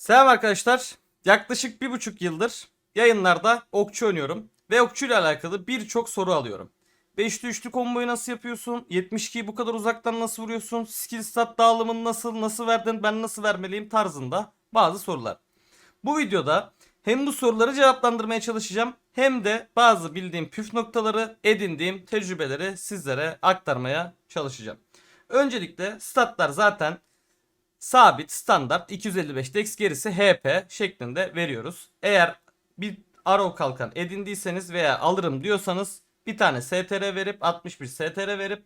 Selam arkadaşlar. Yaklaşık bir buçuk yıldır yayınlarda okçu oynuyorum. Ve okçuyla alakalı birçok soru alıyorum. Beşli üçlü komboyu nasıl yapıyorsun? 72'yi bu kadar uzaktan nasıl vuruyorsun? Skill stat dağılımını nasıl, nasıl verdin, ben nasıl vermeliyim tarzında bazı sorular. Bu videoda hem bu soruları cevaplandırmaya çalışacağım hem de bazı bildiğim püf noktaları, edindiğim tecrübeleri sizlere aktarmaya çalışacağım. Öncelikle statlar zaten sabit standart 255 dex gerisi HP şeklinde veriyoruz. Eğer bir arrow kalkan edindiyseniz veya alırım diyorsanız bir tane STR verip 61 STR verip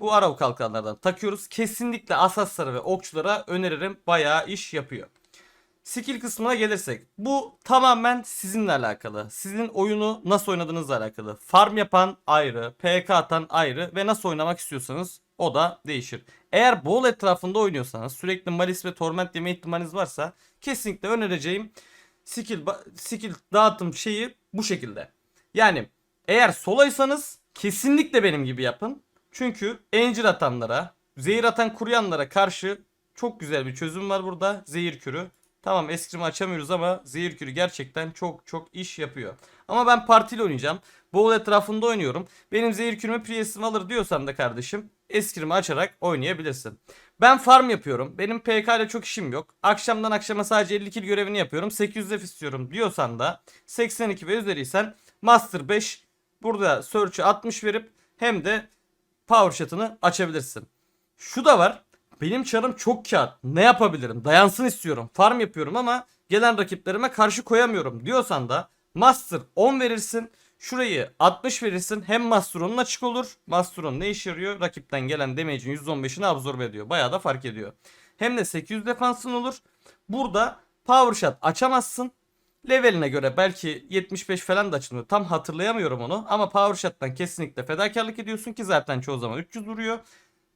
bu arrow kalkanlardan takıyoruz. Kesinlikle asaslara ve okçulara öneririm. Bayağı iş yapıyor. Skill kısmına gelirsek. Bu tamamen sizinle alakalı. Sizin oyunu nasıl oynadığınızla alakalı. Farm yapan ayrı, PK atan ayrı ve nasıl oynamak istiyorsanız o da değişir. Eğer bol etrafında oynuyorsanız sürekli Malis ve Torment yeme ihtimaliniz varsa kesinlikle önereceğim skill, skill dağıtım şeyi bu şekilde. Yani eğer solaysanız kesinlikle benim gibi yapın. Çünkü encir atanlara, zehir atan kuruyanlara karşı çok güzel bir çözüm var burada. Zehir kürü. Tamam eskrim açamıyoruz ama zehir kürü gerçekten çok çok iş yapıyor. Ama ben partili oynayacağım. Bowl etrafında oynuyorum. Benim zehir kürümü Priest'im alır diyorsan da kardeşim eskrimi açarak oynayabilirsin. Ben farm yapıyorum. Benim PK ile çok işim yok. Akşamdan akşama sadece 50 kill görevini yapıyorum. 800 F istiyorum diyorsan da 82 ve üzeriysen Master 5 burada Search'ü 60 verip hem de Power Shot'ını açabilirsin. Şu da var. Benim çarım çok kağıt. Ne yapabilirim? Dayansın istiyorum. Farm yapıyorum ama gelen rakiplerime karşı koyamıyorum diyorsan da Master 10 verirsin. Şurayı 60 verirsin. Hem Masteron'un açık olur. Masteron ne işe yarıyor? Rakipten gelen damage'in %15'ini absorbe ediyor. Bayağı da fark ediyor. Hem de 800 defansın olur. Burada Power Shot açamazsın. Leveline göre belki 75 falan da açılıyor. Tam hatırlayamıyorum onu. Ama Power Shot'tan kesinlikle fedakarlık ediyorsun ki zaten çoğu zaman 300 vuruyor.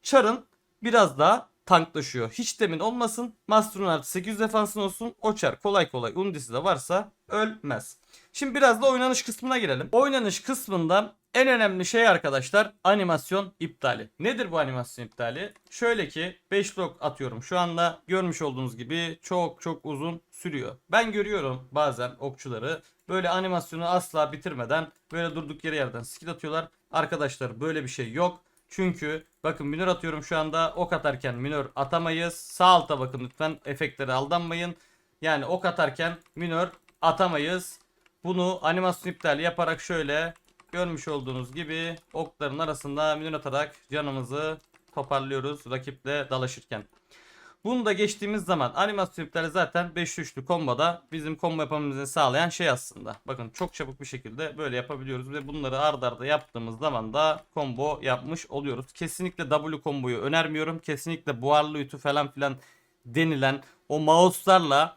Char'ın biraz daha tanklaşıyor. Hiç demin olmasın. Master'ın artı 800 defansın olsun. O Char kolay kolay Undisi de varsa ölmez. Şimdi biraz da oynanış kısmına girelim. Oynanış kısmında en önemli şey arkadaşlar animasyon iptali. Nedir bu animasyon iptali? Şöyle ki 5 log atıyorum. Şu anda görmüş olduğunuz gibi çok çok uzun sürüyor. Ben görüyorum bazen okçuları böyle animasyonu asla bitirmeden böyle durduk yere yerden skill atıyorlar. Arkadaşlar böyle bir şey yok. Çünkü bakın minör atıyorum şu anda ok atarken minör atamayız. Sağ alta bakın lütfen efektlere aldanmayın. Yani ok atarken minör atamayız. Bunu animasyon iptali yaparak şöyle görmüş olduğunuz gibi okların arasında minör atarak canımızı toparlıyoruz rakiple dalaşırken. Bunu da geçtiğimiz zaman animasyon iptali zaten 5 üçlü komboda bizim combo yapmamızı sağlayan şey aslında. Bakın çok çabuk bir şekilde böyle yapabiliyoruz ve bunları ard arda yaptığımız zaman da combo yapmış oluyoruz. Kesinlikle W komboyu önermiyorum. Kesinlikle buharlı ütü falan filan denilen o mouse'larla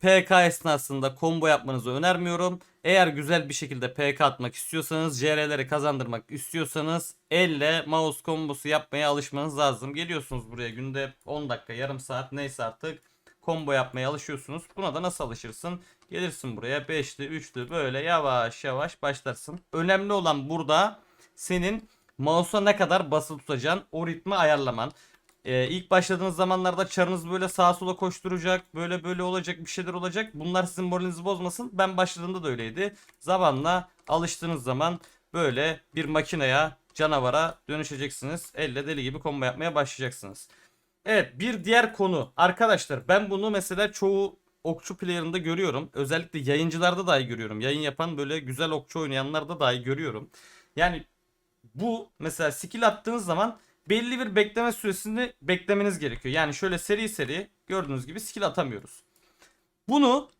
PK esnasında combo yapmanızı önermiyorum. Eğer güzel bir şekilde PK atmak istiyorsanız, JR'leri kazandırmak istiyorsanız elle mouse kombosu yapmaya alışmanız lazım. Geliyorsunuz buraya günde 10 dakika, yarım saat neyse artık combo yapmaya alışıyorsunuz. Buna da nasıl alışırsın? Gelirsin buraya 5'li, 3'lü böyle yavaş yavaş başlarsın. Önemli olan burada senin mouse'a ne kadar basılı tutacaksın, o ritmi ayarlaman. Ee, ilk başladığınız zamanlarda çarınız böyle sağa sola koşturacak, böyle böyle olacak, bir şeyler olacak. Bunlar sizin moralinizi bozmasın. Ben başladığımda da öyleydi. Zamanla alıştığınız zaman böyle bir makineye, canavara dönüşeceksiniz. Elle deli gibi combo yapmaya başlayacaksınız. Evet, bir diğer konu. Arkadaşlar ben bunu mesela çoğu okçu player'ında görüyorum. Özellikle yayıncılarda dahi görüyorum. Yayın yapan böyle güzel okçu oynayanlarda dahi görüyorum. Yani bu mesela skill attığınız zaman belli bir bekleme süresini beklemeniz gerekiyor. Yani şöyle seri seri gördüğünüz gibi skill atamıyoruz. Bunu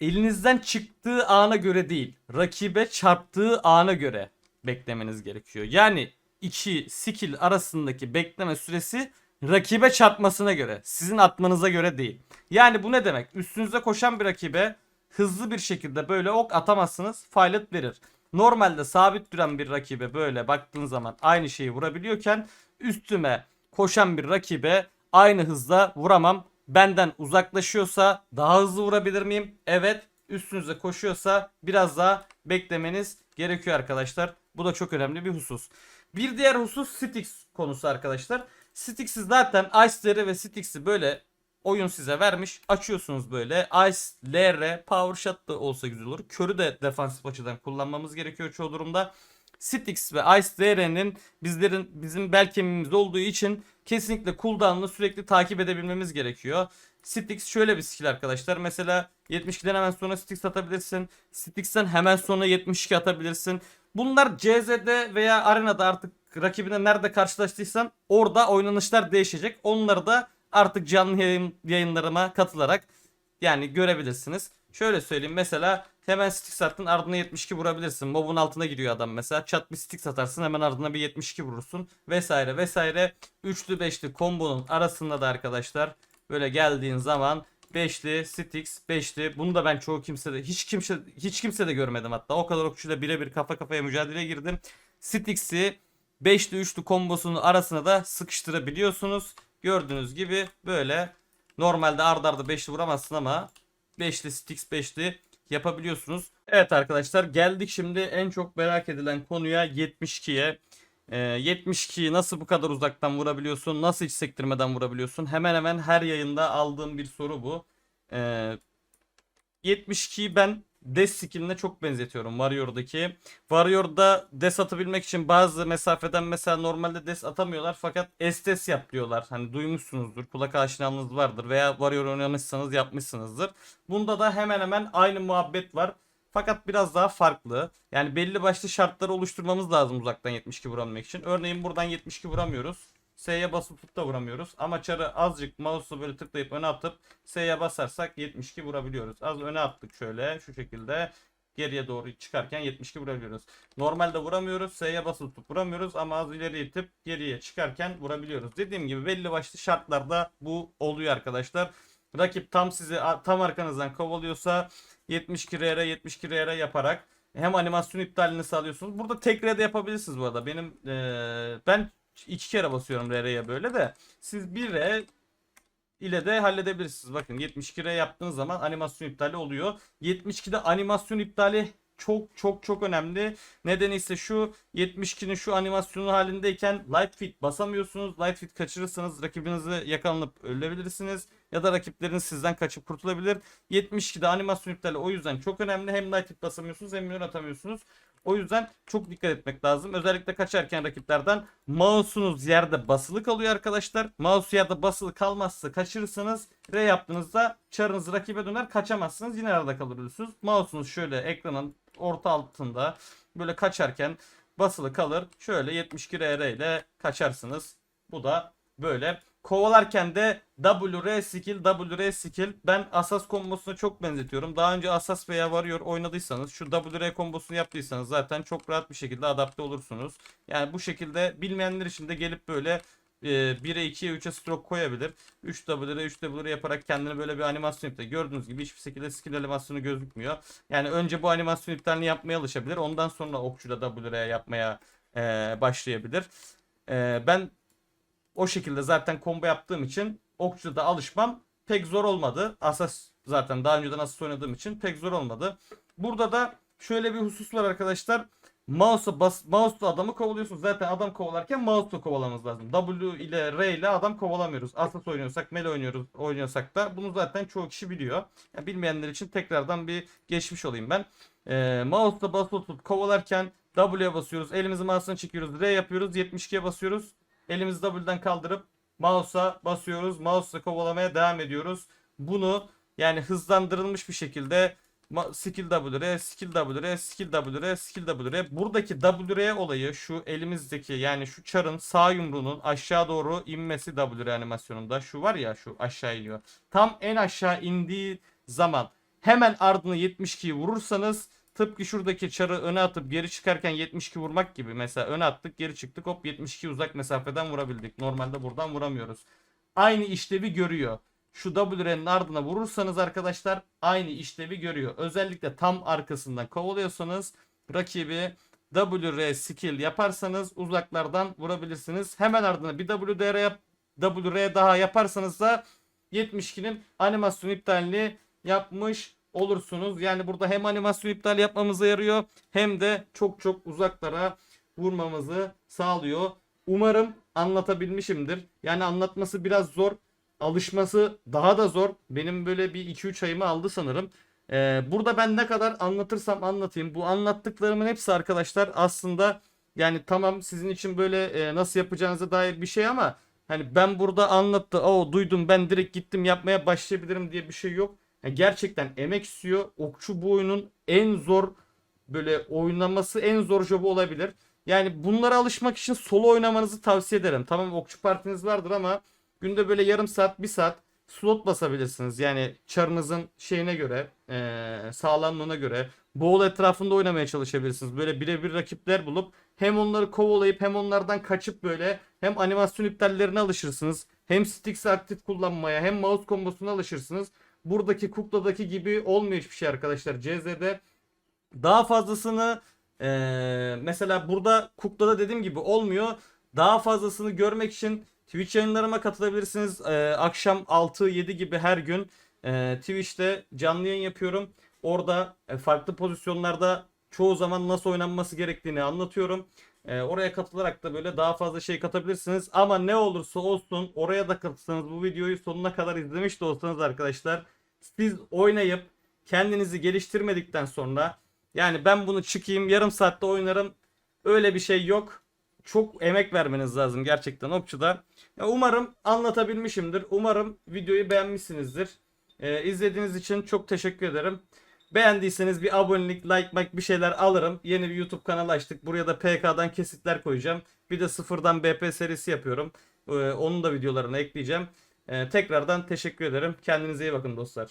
elinizden çıktığı ana göre değil, rakibe çarptığı ana göre beklemeniz gerekiyor. Yani iki skill arasındaki bekleme süresi rakibe çarpmasına göre, sizin atmanıza göre değil. Yani bu ne demek? Üstünüze koşan bir rakibe hızlı bir şekilde böyle ok atamazsınız, filet verir. Normalde sabit duran bir rakibe böyle baktığın zaman aynı şeyi vurabiliyorken üstüme koşan bir rakibe aynı hızda vuramam. Benden uzaklaşıyorsa daha hızlı vurabilir miyim? Evet. Üstünüze koşuyorsa biraz daha beklemeniz gerekiyor arkadaşlar. Bu da çok önemli bir husus. Bir diğer husus Styx konusu arkadaşlar. Styx'i zaten Ice'leri ve Styx'i böyle oyun size vermiş. Açıyorsunuz böyle. Ice, LR, Power Shot da olsa güzel olur. Körü de defansif açıdan kullanmamız gerekiyor çoğu durumda. Styx ve Ice DR'nin bizlerin bizim bel kemiğimiz olduğu için kesinlikle cooldown'ını sürekli takip edebilmemiz gerekiyor. Styx şöyle bir skill arkadaşlar. Mesela 72'den hemen sonra Styx atabilirsin. Styx'ten hemen sonra 72 atabilirsin. Bunlar CZ'de veya arenada artık rakibine nerede karşılaştıysan orada oynanışlar değişecek. Onları da artık canlı yayın, yayınlarıma katılarak yani görebilirsiniz. Şöyle söyleyeyim mesela hemen stick attın ardına 72 vurabilirsin. Mob'un altına giriyor adam mesela. Çat bir stick atarsın hemen ardına bir 72 vurursun. Vesaire vesaire. Üçlü beşli kombonun arasında da arkadaşlar böyle geldiğin zaman beşli sticks beşli bunu da ben çoğu kimsede hiç kimse hiç kimse de görmedim hatta o kadar okçuyla birebir kafa kafaya mücadeleye girdim. Sticks'i beşli üçlü kombosunun arasına da sıkıştırabiliyorsunuz. Gördüğünüz gibi böyle normalde ardarda arda beşli vuramazsın ama beşli sticks beşli yapabiliyorsunuz. Evet arkadaşlar geldik şimdi en çok merak edilen konuya 72'ye. Ee, 72'yi nasıl bu kadar uzaktan vurabiliyorsun? Nasıl hiç sektirmeden vurabiliyorsun? Hemen hemen her yayında aldığım bir soru bu. Ee, 72'yi ben Des skilline çok benzetiyorum Warrior'daki. Warrior'da Des atabilmek için bazı mesafeden mesela normalde Des atamıyorlar fakat Estes yap diyorlar. Hani duymuşsunuzdur. Kulak aşinalığınız vardır veya Warrior oynamışsanız yapmışsınızdır. Bunda da hemen hemen aynı muhabbet var. Fakat biraz daha farklı. Yani belli başlı şartları oluşturmamız lazım uzaktan 72 vurabilmek için. Örneğin buradan 72 vuramıyoruz. S'ye basıp tutup da vuramıyoruz. Ama çarı azıcık mouse'u böyle tıklayıp öne atıp S'ye basarsak 72 vurabiliyoruz. Az öne attık şöyle şu şekilde. Geriye doğru çıkarken 72 vurabiliyoruz. Normalde vuramıyoruz. S'ye basıp tutup vuramıyoruz ama az ileri itip geriye çıkarken vurabiliyoruz. Dediğim gibi belli başlı şartlarda bu oluyor arkadaşlar. Rakip tam sizi tam arkanızdan kovalıyorsa 72 RR 72 RR yaparak hem animasyon iptalini sağlıyorsunuz. Burada tek de yapabilirsiniz bu arada. Benim ee, ben iki kere basıyorum RR'ye böyle de. Siz bir R ile de halledebilirsiniz. Bakın 72 R yaptığınız zaman animasyon iptali oluyor. 72'de animasyon iptali çok çok çok önemli. Nedeni ise şu 72'nin şu animasyonu halindeyken light fit basamıyorsunuz. Light fit kaçırırsanız rakibinizi yakalanıp ölebilirsiniz. Ya da rakiplerin sizden kaçıp kurtulabilir. 72'de animasyon iptali o yüzden çok önemli. Hem light fit basamıyorsunuz hem yön atamıyorsunuz. O yüzden çok dikkat etmek lazım. Özellikle kaçarken rakiplerden mouse'unuz yerde basılı kalıyor arkadaşlar. Mouse yerde basılı kalmazsa kaçırırsanız R yaptığınızda çarınız rakibe döner kaçamazsınız. Yine arada kalıyorsunuz. Mouse'unuz şöyle ekranın orta altında böyle kaçarken basılı kalır. Şöyle 72 RR ile kaçarsınız. Bu da böyle. Kovalarken de WR skill, WR skill. Ben Asas kombosuna çok benzetiyorum. Daha önce Asas veya Warrior oynadıysanız şu WR kombosunu yaptıysanız zaten çok rahat bir şekilde adapte olursunuz. Yani bu şekilde bilmeyenler için de gelip böyle e, 1'e 2'ye 3'e stroke koyabilir. 3 W'lere 3 W'lere yaparak kendine böyle bir animasyon iptal. Gördüğünüz gibi hiçbir şekilde skill animasyonu gözükmüyor. Yani önce bu animasyon iptalini yapmaya alışabilir. Ondan sonra okçuda W'ye yapmaya e, başlayabilir. E, ben o şekilde zaten combo yaptığım için okçuda alışmam pek zor olmadı. Asas zaten daha önceden asas oynadığım için pek zor olmadı. Burada da şöyle bir husus var arkadaşlar. Mouse'a bas, mouse'la adamı kovalıyorsunuz. Zaten adam kovalarken mouse'la kovalamamız lazım. W ile R ile adam kovalamıyoruz. Asas oynuyorsak, melee oynuyoruz, oynuyorsak da bunu zaten çoğu kişi biliyor. Yani bilmeyenler için tekrardan bir geçmiş olayım ben. Ee, mouse'la basılı tutup kovalarken W'ye basıyoruz. Elimizi mouse'dan çekiyoruz. R yapıyoruz. 72'ye basıyoruz. Elimizi W'den kaldırıp mouse'a basıyoruz. Mouse'la kovalamaya devam ediyoruz. Bunu yani hızlandırılmış bir şekilde skill WR, skill WR, skill WR, skill WR. Buradaki WR olayı şu elimizdeki yani şu çarın sağ yumruğunun aşağı doğru inmesi WR animasyonunda. Şu var ya şu aşağı iniyor. Tam en aşağı indiği zaman hemen ardını 72'yi vurursanız Tıpkı şuradaki çarı öne atıp geri çıkarken 72 vurmak gibi. Mesela öne attık geri çıktık hop 72 uzak mesafeden vurabildik. Normalde buradan vuramıyoruz. Aynı işlevi görüyor. Şu WR'nin ardına vurursanız arkadaşlar aynı işlevi görüyor. Özellikle tam arkasından kovalıyorsanız rakibi WR skill yaparsanız uzaklardan vurabilirsiniz. Hemen ardına bir WR yap WR daha yaparsanız da 72'nin animasyon iptalini yapmış olursunuz. Yani burada hem animasyon iptal yapmamıza yarıyor hem de çok çok uzaklara vurmamızı sağlıyor. Umarım anlatabilmişimdir. Yani anlatması biraz zor. alışması daha da zor. Benim böyle bir 2-3 ayımı aldı sanırım. Ee, burada ben ne kadar anlatırsam anlatayım. Bu anlattıklarımın hepsi arkadaşlar aslında yani tamam sizin için böyle e, nasıl yapacağınıza dair bir şey ama hani ben burada anlattı. O duydum ben direkt gittim yapmaya başlayabilirim diye bir şey yok. Yani gerçekten emek istiyor. Okçu bu oyunun en zor böyle oynaması en zor jobu olabilir. Yani bunlara alışmak için solo oynamanızı tavsiye ederim. Tamam okçu partiniz vardır ama günde böyle yarım saat bir saat slot basabilirsiniz. Yani çarınızın şeyine göre eee, sağlamlığına göre boğul etrafında oynamaya çalışabilirsiniz. Böyle birebir rakipler bulup hem onları kovalayıp hem onlardan kaçıp böyle hem animasyon iptallerine alışırsınız. Hem Stix aktif kullanmaya hem mouse kombosuna alışırsınız. Buradaki kukladaki gibi olmuyor hiçbir şey arkadaşlar. CZ'de daha fazlasını eee, mesela burada kuklada dediğim gibi olmuyor. Daha fazlasını görmek için Twitch yayınlarıma katılabilirsiniz. Eee, akşam 6-7 gibi her gün eee, Twitch'te canlı yayın yapıyorum. Orada e, farklı pozisyonlarda çoğu zaman nasıl oynanması gerektiğini anlatıyorum. Eee, oraya katılarak da böyle daha fazla şey katabilirsiniz. Ama ne olursa olsun oraya da katılsanız bu videoyu sonuna kadar izlemiş de olsanız arkadaşlar siz oynayıp kendinizi geliştirmedikten sonra yani ben bunu çıkayım yarım saatte oynarım öyle bir şey yok. Çok emek vermeniz lazım gerçekten okçuda. Umarım anlatabilmişimdir. Umarım videoyu beğenmişsinizdir. Ee, izlediğiniz için çok teşekkür ederim. Beğendiyseniz bir abonelik, like, like bir şeyler alırım. Yeni bir YouTube kanalı açtık. Buraya da PK'dan kesitler koyacağım. Bir de sıfırdan BP serisi yapıyorum. Ee, onun da videolarını ekleyeceğim. Ee, tekrardan teşekkür ederim. Kendinize iyi bakın dostlar.